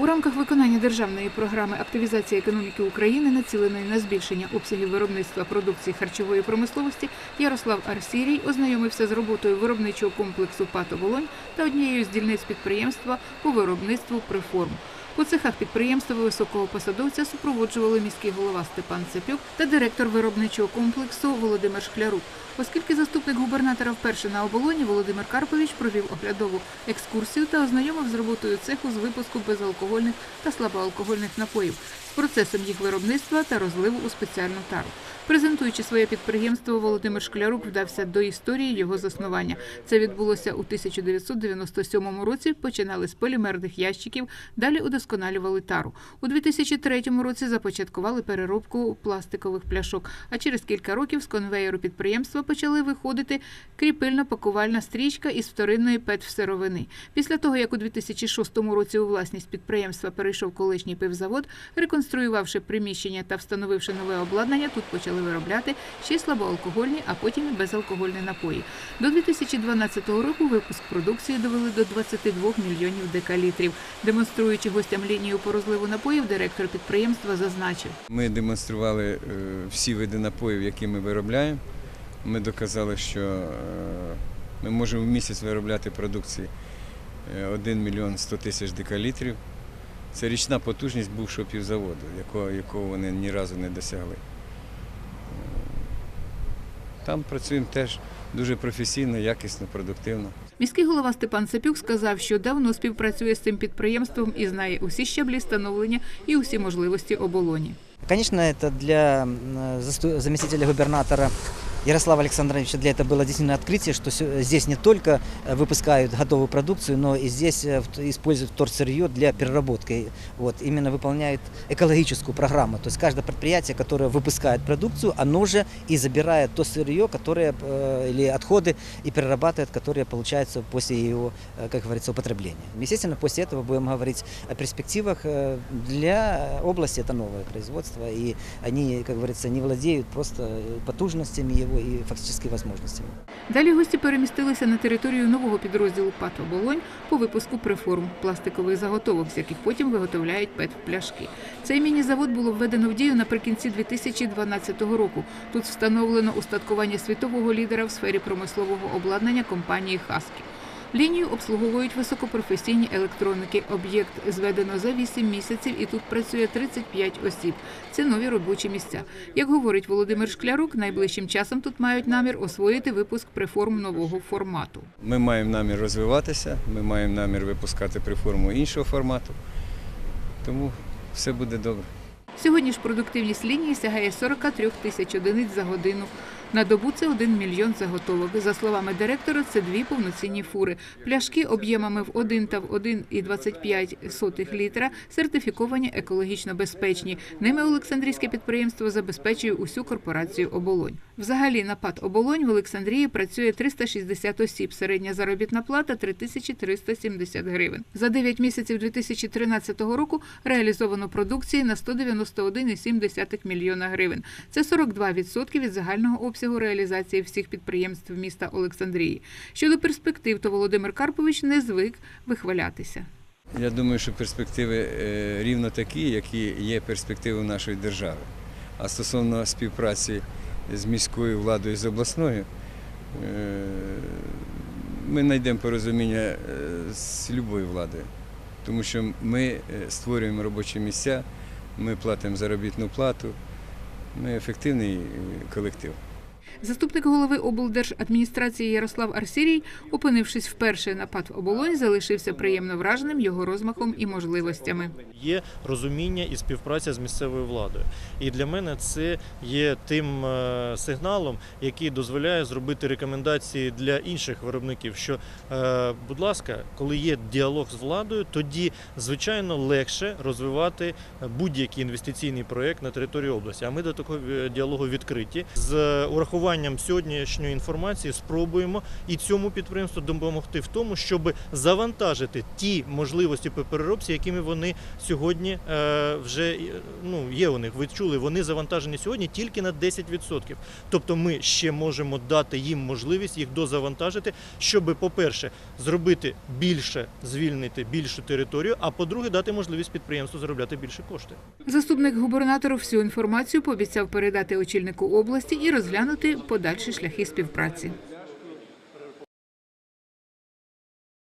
У рамках виконання державної програми активізації економіки України, націленої на збільшення обсягів виробництва продукції харчової промисловості, Ярослав Арсірій ознайомився з роботою виробничого комплексу «Пато Волонь та однією з дільниць підприємства по виробництву «Приформ». По цехах підприємства високого посадовця супроводжували міський голова Степан Цепюк та директор виробничого комплексу Володимир Шклярук. Оскільки заступник губернатора вперше на оболоні, Володимир Карпович провів оглядову екскурсію та ознайомив з роботою цеху з випуску безалкогольних та слабоалкогольних напоїв, з процесом їх виробництва та розливу у спеціальну тару. Презентуючи своє підприємство, Володимир Шклярук вдався до історії його заснування. Це відбулося у 1997 році. Починали з полімерних ящиків, далі удосконалювали тару. У 2003 році започаткували переробку пластикових пляшок. А через кілька років з конвеєру підприємства почали виходити кріпильно-пакувальна стрічка із вторинної петсировини. Після того, як у 2006 році у власність підприємства перейшов колишній пивзавод, реконструювавши приміщення та встановивши нове обладнання, тут почали виробляти ще слабоалкогольні, а потім і безалкогольні напої. До 2012 року випуск продукції довели до 22 мільйонів декалітрів. Демонструючи гостям лінію по розливу напоїв, директор підприємства зазначив. Ми демонстрували е, всі види напоїв, які ми виробляємо. Ми доказали, що е, ми можемо в місяць виробляти продукції е, 1 мільйон 100 тисяч декалітрів. Це річна потужність бувшого півзаводу, якого вони ні разу не досягли. Там працюємо теж дуже професійно, якісно, продуктивно. Міський голова Степан Сапюк сказав, що давно співпрацює з цим підприємством і знає усі щаблі становлення і усі можливості оболоні. Звісно, це для м, заместителя губернатора Ярослава Александровича для этого было действительно открытие, что здесь не только э, выпускают готовую продукцию, но и здесь э, используют вторсырье для переработки. Вот, именно выполняют экологическую программу. То есть каждое предприятие, которое выпускает продукцию, оно же и забирает то сырье, которое, э, или отходы, и перерабатывает, которые получаются после его, как говорится, употребления. Естественно, после этого будем говорить о перспективах для области. Это новое производство, и они, как говорится, не владеют просто потужностями его и фактически. Далі гості перемістилися на територію нового підрозділу ПАТ «Оболонь» по випуску приформ пластикових заготовок, з яких потім виготовляють пет-пляшки. Цей міні-завод було введено в дію наприкінці 2012 року. Тут встановлено устаткування світового лідера в сфері промислового обладнання компанії «Хаскі». Лінію обслуговують високопрофесійні електроники. Об'єкт зведено за 8 місяців і тут працює 35 осіб. Це нові робочі місця. Як говорить Володимир Шклярук, найближчим часом тут мають намір освоїти випуск приформ нового формату. Ми маємо намір розвиватися, ми маємо намір випускати приформу іншого формату. Тому все буде добре. Сьогодні ж продуктивність лінії сягає 43 тисяч одиниць за годину. На добу це 1 мільйон заготовок. За словами директора, це дві повноцінні фури. Пляшки об'ємами в 1 та в 1,25 літра сертифіковані екологічно безпечні. Ними Олександрійське підприємство забезпечує усю корпорацію «Оболонь». Взагалі на ПАТ «Оболонь» в Олександрії працює 360 осіб. Середня заробітна плата 3370 гривень. За 9 місяців 2013 року реалізовано продукції на 191,7 мільйона гривень. Це 42% від загального обсягу реалізації всіх підприємств міста Олександрії. Щодо перспектив, то Володимир Карпович не звик вихвалятися. Я думаю, що перспективи е, рівно такі, які є перспективи нашої держави. А стосовно співпраці з міською владою з обласною, е, ми знайдемо порозуміння е, з любою владою, тому що ми створюємо робочі місця, ми платимо заробітну плату, ми ефективний колектив. Заступник голови облдержадміністрації Ярослав Арсірій, опинившись вперше на ПАТ «Оболонь», залишився приємно враженим його розмахом і можливостями. Є розуміння і співпраця з місцевою владою. І для мене це є тим е, сигналом, який дозволяє зробити рекомендації для інших виробників. Що, е, будь ласка, коли є діалог з владою, тоді звичайно легше розвивати будь-який інвестиційний проєкт на території області. А ми до такого е, діалогу відкриті з урахуванням урахуванням сьогоднішньої інформації спробуємо і цьому підприємству допомогти в тому, щоб завантажити ті можливості по переробці, якими вони сьогодні е, вже е, ну, є у них. Ви чули, вони завантажені сьогодні тільки на 10%. Тобто ми ще можемо дати їм можливість їх дозавантажити, щоб, по-перше, зробити більше, звільнити більшу територію, а по-друге, дати можливість підприємству заробляти більше коштів. Заступник губернатора всю інформацію пообіцяв передати очільнику області і розглянути подальші шляхи співпраці.